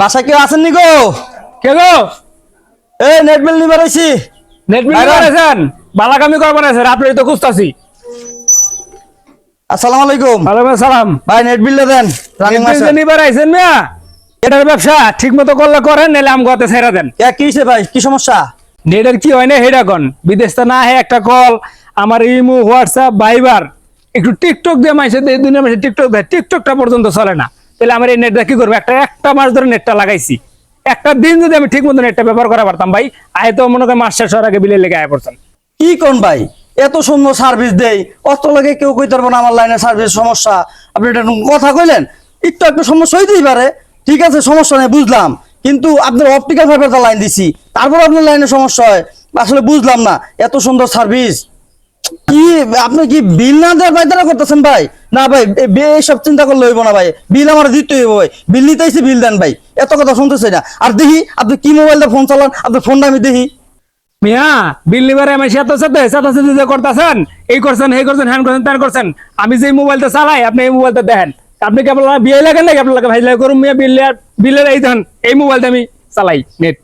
বাসায় কেউ আছেন নি গো? কে গো? এই নেট বিল নিবার আইছি। নেট বিল বাইরে। করেছেন বালাকামি করবেন স্যার আপনি তো খুঁজতাছি। আসসালামু আলাইকুম। ওয়ালাইকুম সালাম ভাই নেট বিলটা দেন রানিং মাসে নিবার আইছেন মিয়া এটার ব্যবসা ঠিক মতো করলে করেন নাহলে আম গতে ছেড়ে দেন। কে কি হইছে ভাই? কি সমস্যা? নেটের কি হয় না হেডা কোন? বিদেশ তো না হে একটা কল আমার ইমো হোয়াটসঅ্যাপ ভাইবার। একটু টিকটক দিয়ে মাইছে দিয়ে দুনিয়া মাসে টিকটক দেয় টিকটকটা পর্যন্ত চলে না। তাহলে আমার এই নেটটা কি করব? একটা একটা মাস ধরে নেটটা লাগাইছি। একটা দিন যদি আমি ঠিক মতো নেটটা ব্যবহার করা পারতাম ভাই, আয় তো মনে করেন মাস শেষ হওয়ার আগে বিলের লেগে আয় পড়তাম। কি কোন ভাই? এত সুন্দর সার্ভিস দেই। অত লাগে কেউ কই পারব না আমার লাইনের সার্ভিস সমস্যা। আপনি এটা কথা কইলেন? একটু একটু সমস্যা হইতেই পারে। ঠিক আছে, সমস্যা নেই, বুঝলাম। কিন্তু আপনার অপটিক্যাল ফাইবারটা লাইন দিছি। তারপর আপনার লাইনের সমস্যা হয়। আসলে বুঝলাম না, এত সুন্দর সার্ভিস আপনি কি বিল না দেওয়ার পায়তারা করতেছেন ভাই? না ভাই এইসব চিন্তা করলে হইব না ভাই। বিল আমার দিতে হইব ভাই। বিল নিতে আইছি বিল দেন ভাই। এত কথা শুনতেছি না। আর দেখি আপনি কি মোবাইলটা ফোন চালান? আপনার ফোনটা আমি দেখি। মিয়া বিল নিবারে আমি সাথে সাথে সাথে সাথে যে করতেছেন এই করছেন এই করছেন হ্যান করছেন ত্যান করছেন। আমি যে মোবাইলটা চালাই আপনি এই মোবাইলটা দেখেন। আপনি কি আপনার বিয়ে লাগেন নাকি? আপনার ভাই লাগে করুন মিয়া বিল বিলের এই দেন এই মোবাইলটা আমি চালাই নেট